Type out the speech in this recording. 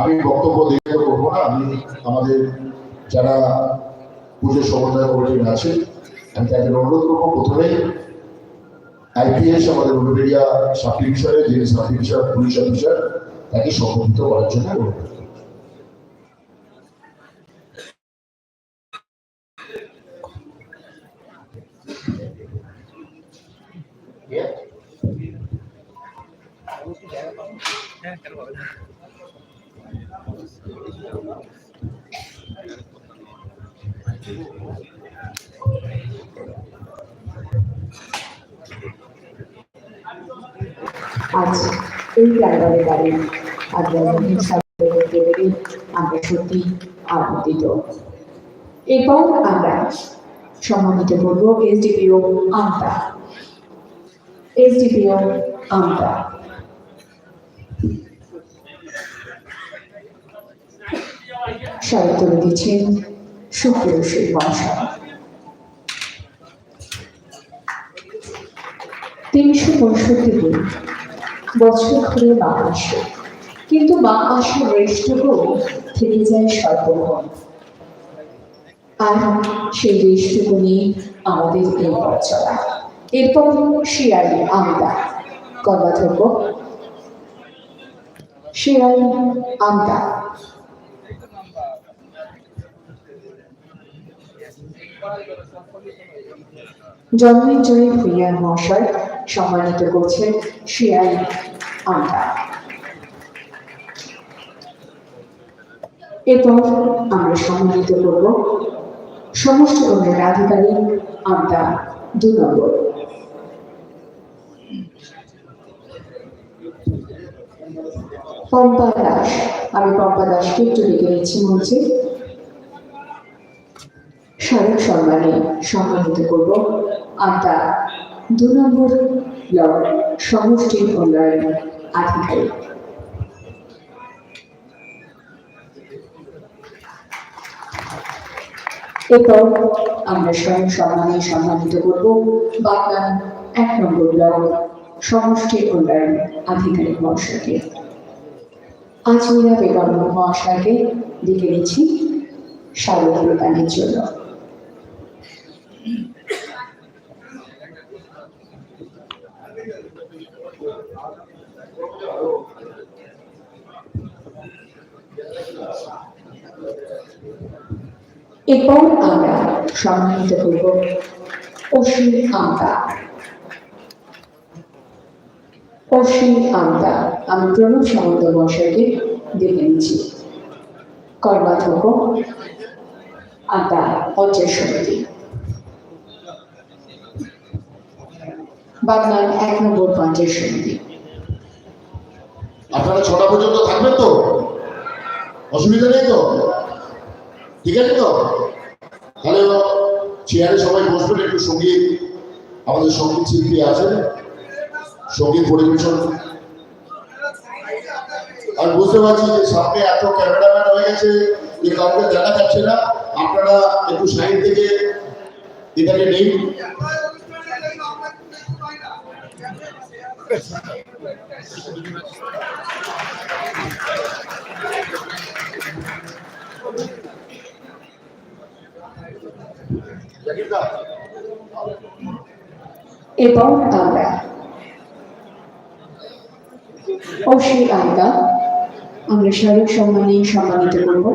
আমি বক্তব্য দিয়ে করব না আমি আমাদের যারা পুজো সমন্বয় কমিটির আছে আমি তাদের অনুরোধ করব প্রথমে আইপিএস আমাদের উলুবেড়িয়া সাব ডিভিশনে যিনি সাব ডিভিশন পুলিশ অফিসার তাকে সম্বোধিত করার জন্য অনুরোধ করব। আজ এই প্রাঙ্গণে দাঁড়িয়ে সাথে দেখতে পেরে আমরা সত্যি আনন্দিত। এরপর আমরা সম্মানিত করব এসডিপিও আমতা এসডিপিও আমতা স্বাগত তুলে দিচ্ছেন সুপ্রিয় তিনশো পঁয়ষট্টি দিন, বছর ঘুরে মা আসে কিন্তু মা আসার রেষ্টটুকু থেকে যায় সর্বক্ষণ আর সেই রেষ্টটুকু নিয়ে আমাদের এই চলা। এরপর শিয়ালি আমদা কর্মাধ্যক্ষ শিয়ালি আমদা জন্মেঞ্জয় ভূঁইয়া মহাশয় সম্মানিত করছেন শিয়াল আমদা এরপর আমরা সম্মানিত করব। সমস্ত উন্নয়ন আধিকারিক আমদা দু নম্বর। পম্পা দাস, আমি পম্পা দাসকে একটু ডেকে নিচ্ছি মঞ্চে। স্মারক সম্মানে সম্মানিত করব। আমরা দু নম্বর ব্লক, সমষ্টি উন্নয়ন আধিকারিক। এরপর আমরা স্বয়ং সম্মানে সম্মানিত করব বাগদান এক নম্বর ব্লক, সমষ্টি উন্নয়ন আধিকারিক মহাশয়কে। আজমিরা বেগম মহাশয়কে ডেকে নিচ্ছি। স্বাগত প্রদানের জন্য এরপর আমরা সম্মানিত করব অসীম আমদা অসীম আমদা আমি প্রণব সামন্ত মহাশয়কে দেখে নিচ্ছি। কর্মাধ্যক্ষ পঞ্চায়েত সমিতি। বাগনান এক নম্বর পঞ্চায়েত সমিতি আপনারা ছটা পর্যন্ত থাকবেন তো? অসুবিধা নেই তো? ঠিক আছে তো? তাহলে চেয়ারে সবাই বসবেন, একটু সংগীত। আমাদের সংগীত শিল্পী আছেন। সংগীত পরিবেশন। আর বুঝতে পারছি যে সামনে এত ক্যামেরাম্যান হয়ে গেছে যে কাউকে দেখা যাচ্ছে না। আপনারা একটু সাইড থেকে এটাকে নেই এবং আমরা অসীম আমদা আমরা স্মারক সম্মানে সম্মানিত করব।